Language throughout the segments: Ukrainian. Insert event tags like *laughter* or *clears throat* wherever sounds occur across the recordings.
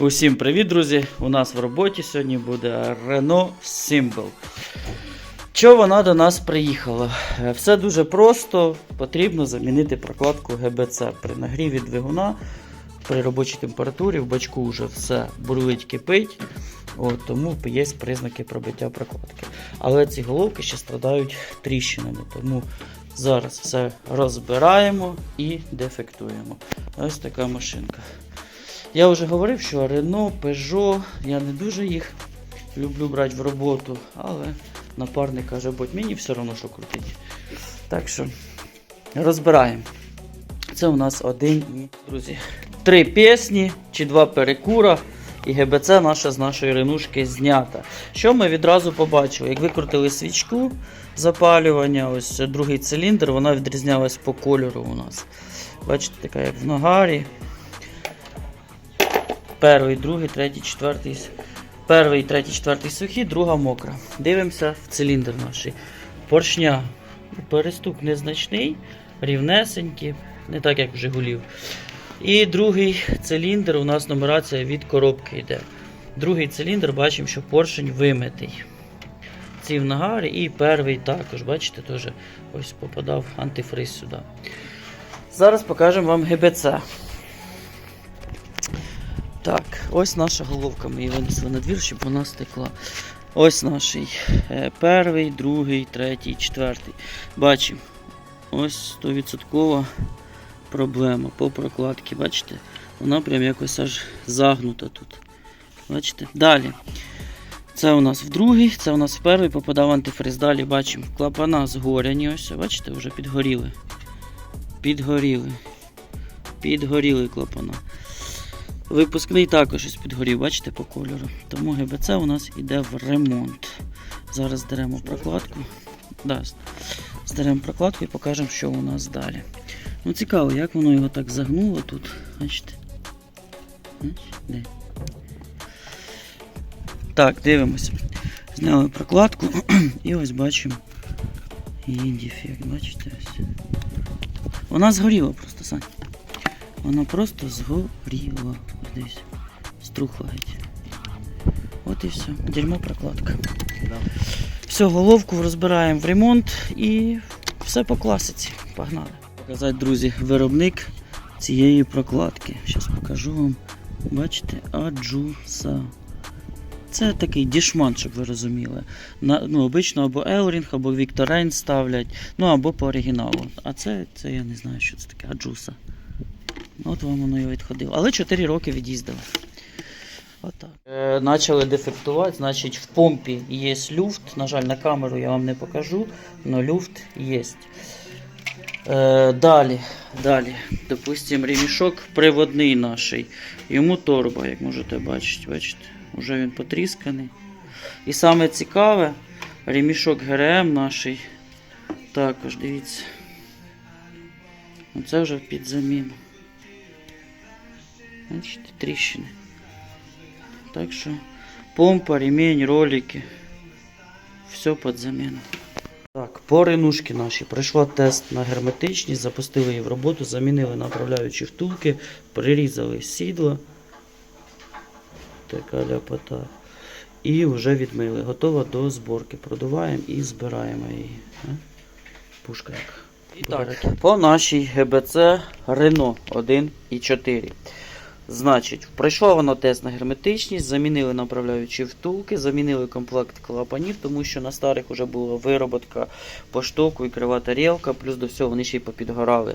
Усім привіт, друзі! У нас в роботі сьогодні буде Renault Symbol. Чого вона до нас приїхала? Е, Все дуже просто. Потрібно замінити прокладку ГБЦ при нагріві двигуна. При робочій температурі в бачку вже все бурлить кипить. От, тому є признаки пробиття прокладки. Але ці головки ще страдають тріщинами. Тому зараз все розбираємо і дефектуємо. Ось така машинка. Я вже говорив, що Renault, Peugeot, я не дуже їх люблю брати в роботу, але напарник каже, будь мені все одно, що крутить. Так що розбираємо. Це у нас один друзі, три пісні чи два перекура. І ГБЦ наша з нашої ренушки знята. Що ми відразу побачили? Як викрутили свічку запалювання, ось другий циліндр, вона відрізнялась по кольору у нас. Бачите, така як в нагарі. Перший, другий, третій, четвертий. Перший, третій, четвертий сухі, друга мокра. Дивимося в циліндр наш. Поршня. Перестук незначний, рівнесенький, не так як в Жигулів. І другий циліндр у нас нумерація від коробки йде. Другий циліндр бачимо, що поршень вимитий. Ці в нагарі і перший також, бачите, теж ось попадав антифриз сюди. Зараз покажемо вам ГБЦ. Ось наша головка. Ми її винесли на двір, щоб вона стекла. Ось наш е, перший, другий, третій, четвертий. Бачимо. Ось 100% проблема по прокладці. Бачите? Вона прям якось аж загнута тут. Бачите? Далі. Це у нас в другий, це у нас в перший попадав антифриз. Далі бачимо клапана згоряні. Ось, бачите, вже підгоріли. Підгоріли. Підгоріли клапана. Випускний також ось підгорів, бачите, по кольору. Тому ГБЦ у нас йде в ремонт. Зараз здеремо прокладку. Да, здеремо прокладку і покажемо, що у нас далі. Ну цікаво, як воно його так загнуло тут. Бачите? Де? Так, дивимося. Зняли прокладку *clears throat* і ось бачимо її дефект. Бачите ось. Вона згоріла просто, Сань. Вона просто згоріла. Десь. Струхла геть. От і все. Дерьмо прокладка. Все, головку розбираємо в ремонт і все по класиці. Погнали. Показати, друзі, виробник цієї прокладки. Зараз покажу вам. Бачите, Аджуса. Це такий дішман, щоб ви розуміли. На, ну, обично або Елрінг, або Вікторайн ставлять, ну або по оригіналу. А це, це я не знаю, що це таке, Аджуса. От вам воно і відходило. Але 4 роки від'їздили. Отак. Е, дефектувати, значить в помпі є люфт. На жаль, на камеру я вам не покажу, але люфт є. Е, далі, далі, допустимо, ремішок приводний наш. Йому торба, як можете бачити, бачите, вже він потрісканий. І саме цікаве, ремішок ГРМ наш також, дивіться. Оце вже під заміну. Бачите, тріщини. Так що помпа, ремень, ролики. Все під заміну. Так, по ринушки наші. Пройшла тест на герметичність, запустили її в роботу, замінили направляючі втулки, прирізали сідло. Така ляпота. І вже відмили. Готова до зборки. Продуваємо і збираємо її. Пушка як. І так, по нашій ГБЦ Renault 1 і 4. Значить, пройшло воно тест на герметичність, замінили направляючі втулки, замінили комплект клапанів, тому що на старих вже була вироботка по штоку і крива тарілка, плюс до всього вони ще й попідгорали.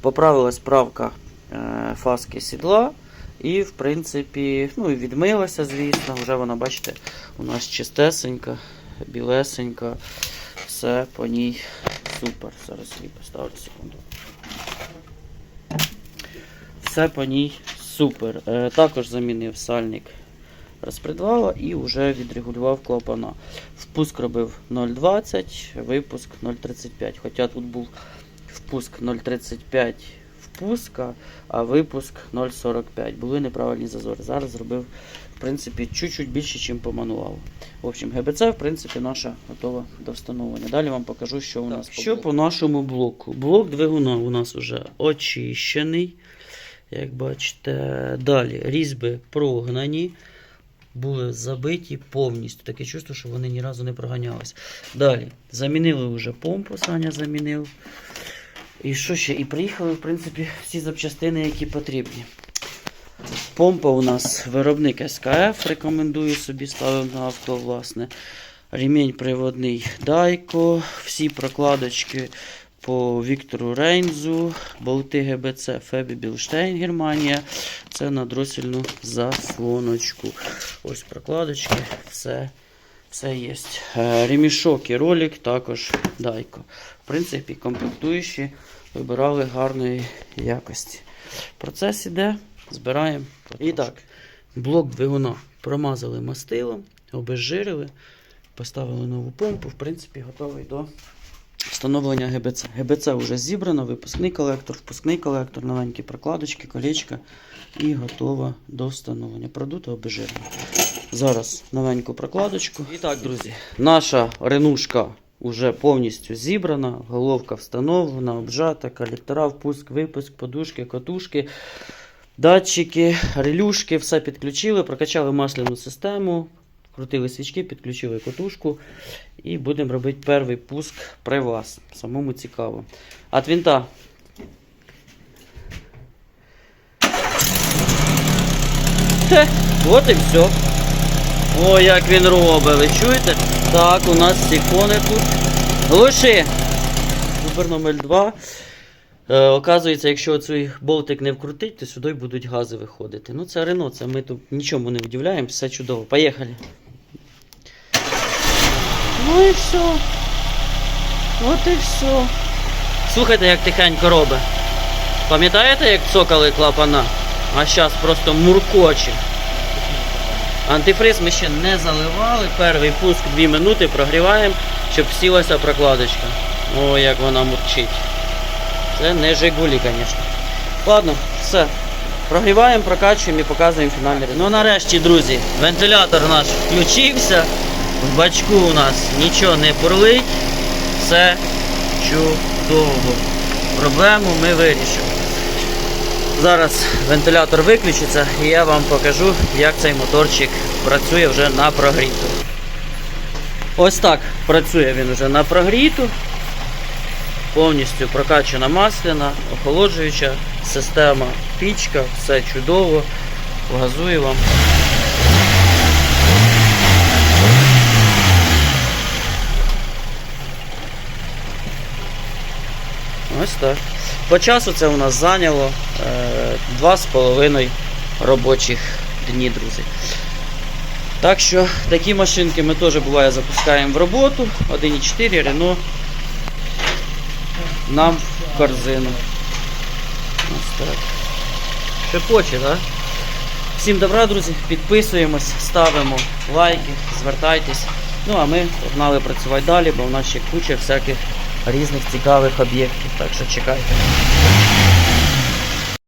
Поправилась правка е, фаски сідла. І, в принципі, ну і відмилася, звісно. Вже вона, бачите, у нас чистесенька, білесенька. Все по ній супер. Зараз її поставлю секунду. Все по ній супер. Е, також замінив сальник розпредвала і вже відрегулював клапана. Впуск робив 0,20, випуск 0,35. Хоча тут був впуск 0,35 впуска, а випуск 0,45. Були неправильні зазори. Зараз зробив в принципі чуть-чуть більше, ніж по мануалу. В общем, ГБЦ, в принципі, наша готова до встановлення. Далі вам покажу, що у нас. Що по нашому блоку? Блок двигуна у нас вже очищений. Як бачите, далі різьби прогнані, були забиті повністю. Таке чувство, що вони ні разу не проганялись. Далі замінили вже помпу, Саня замінив. І що ще? І приїхали, в принципі, всі запчастини, які потрібні. Помпа у нас виробник СКФ, рекомендую собі ставив на авто, власне. Ремінь приводний Дайко, всі прокладочки по Віктору Рейнзу, болти ГБЦ Фебі Білштейн, Германія. Це на дросільну заслоночку. Ось прокладочки, все, все є. Е, Ремішок і ролик також Дайко. В принципі, комплектуючі вибирали гарної якості. Процес іде, збираємо. І так, блок двигуна промазали мастилом, обезжирили, поставили нову помпу, в принципі, готовий до встановлення ГБЦ. ГБЦ вже зібрано, випускний колектор, впускний колектор, новенькі прокладочки, колечка і готова до встановлення. Продуто обезжирено. Зараз новеньку прокладочку. І так, друзі, наша ренушка вже повністю зібрана, головка встановлена, обжата, колектора, впуск, випуск, подушки, катушки. Датчики, релюшки, все підключили, прокачали масляну систему, крутили свічки, підключили котушку і будемо робити перший пуск при вас. Самому цікаво. От винта. Хе, от і все. О, як він робить, ви чуєте? Так, у нас сифони тут. Глуши. Вибір номер 2. Е, оказується, якщо цей болтик не вкрутить, то сюди будуть гази виходити. Ну це Рено, це ми тут нічому не удивляємо, все чудово. Поїхали. Ну і все. От і все. Слухайте, як тихенько робить. Пам'ятаєте, як цокали клапана? А зараз просто муркоче. Антифриз ми ще не заливали. Перший пуск 2 минути прогріваємо, щоб сілася прокладочка. О, як вона мурчить. Це не Жигулі, звісно. Ладно, все. Прогріваємо, прокачуємо і показуємо фінальний. Ну нарешті, друзі, вентилятор наш включився. В бачку у нас нічого не бурлить. Все чудово. Проблему ми вирішили. Зараз вентилятор виключиться і я вам покажу, як цей моторчик працює вже на прогріту. Ось так працює він вже на прогріту. Повністю прокачана масляна, охолоджуюча система, пічка, все чудово. Газую вам. Ось так. По часу це у нас зайняло е, 2,5 робочих дні, друзі. Так що такі машинки ми теж буває запускаємо в роботу. 1,4 Renault нам в корзину. Ось так. Шепоче, так? Всім добра, друзі, підписуємось, ставимо лайки, звертайтесь. Ну а ми погнали працювати далі, бо в нас ще куча всяких різних цікавих об'єктів. Так що чекайте.